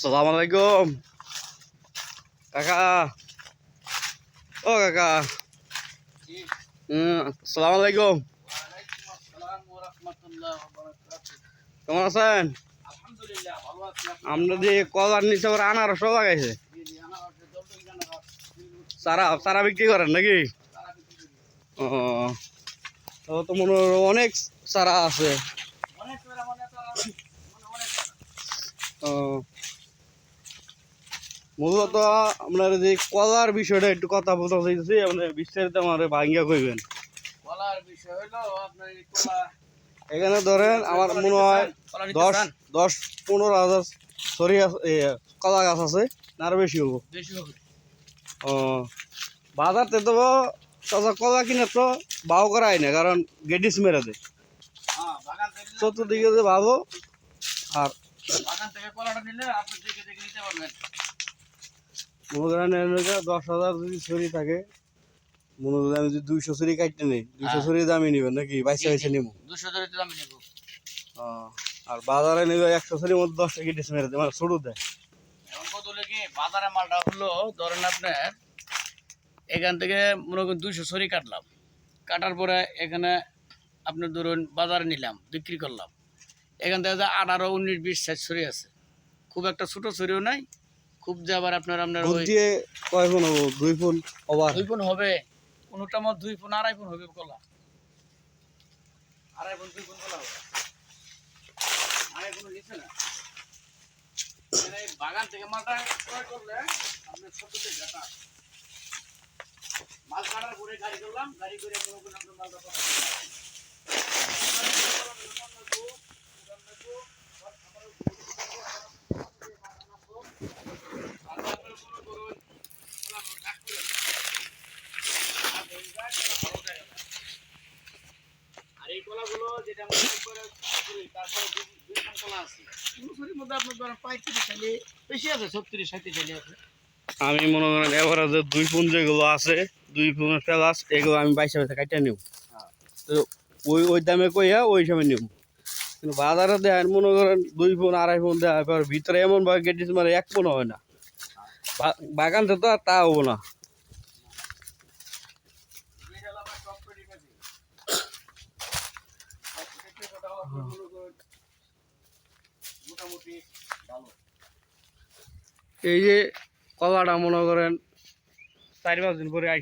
সালাম আলাইকুম কাকা ও কাকা হুম সালাম আলাইকুম কেমন আছেন আমরা যে কলার নিচে আবার আনারসও লাগাইছে চারা চারা বিক্রি করেন নাকি ও তো মনে হয় অনেক চারা আছে ও মূলত আপনার যে কলার বিষয়টা একটু কথা বলতে চাইছি আপনি বিস্তারিত আমার ভাঙ্গিয়া কইবেন। কলার বিষয় হলো আপনার কলা এখানে ধরেন আমার মনে হয় দশ? দশ পনেরো হাজার সরি কলা গাছ আছে আরও বেশি হব। ও বাজারতে তো তাজা কলা কিনে তো বাও করাই না কারণ গেডিস মেরে দেয়। হ্যাঁ চতুর্দিকে যে ভালো আর বাগান থেকে কলাটা নিলে আপনি দেখে দেখে নিতে পারবেন। মনে করেন দশ হাজার যদি ছড়ি থাকে মনে করেন আমি যদি দুইশো ছড়ি কাটতে নেই দুইশো হ্যাঁ। ছড়ি দামই নিবেন নাকি? বাইশে বাইশে নিব দুশো তো আমি নেব। আর বাজারে নিবে একশো ছড়ির মধ্যে দশটা গেডিস মেরে দেয় মানে ছোটো দেয়। এখন কত কি? বাজারে মালটা হলো ধরেন আপনার এখান থেকে মনে করেন দুইশো ছড়ি কাটলাম। কাটার পরে এখানে আপনি ধরুন বাজারে নিলাম বিক্রি করলাম। এখান থেকে আঠারো উনিশ বিশ সাইজ ছড়ি আছে। খুব একটা ছোটো ছড়িও নাই খুব যে আবার আপনার আপনার ওই দিয়ে কয় ফোন হব? দুই ফোন ওভার দুই ফোন হবে। কোনোটা মত দুই ফোন আড়াই ফোন হবে কলা আড়াই ফোন দুই ফোন কলা হবে। আড়াই ফোন নিচ্ছে না? এই বাগান থেকে মালটা ক্রয় করলে আপনার সবচেয়ে ঘাটা মাল কাটার পরে গাড়ি করলাম গাড়ি করে কোনো কোনো আপনার মালটা পাঠালাম। আর আপনার মনে করুন, কলা কাট করে আর এই কলাগুলো যেটা আমরা একবারে করি, তারপরে দুই- দুই খান কলা আছে। মুসুরির মধ্যে আপনার ধরেন পঁয়ত্রিশ চাইলে বেশি আছে ছত্রিশ সাঁত্রিশ চাইলে আছে আমি মনে করেন এভারেজে দুই ফোন যেগুলো আছে, দুই ফোনের প্লাস এগুলো আমি বাইশে বাইশে কাটে নিব। তো ওই ওই দামে কইয়া ওই সময় নিব। কিন্তু বাজারে দেয় মনে করেন দুই ফোন আড়াই ফোন দেয় ভিতরে এমন ভাবে গেটিস মানে এক ফোন হয় না। বা- বাগান তো আর তা হব না এই হলো আমার top ready কাজে। আর সেক্ষেত্রে কথা হলো আপনার মনে করেন ভালো এই যে কলাটা মনে করেন চার পাঁচ দিন পরে আইসি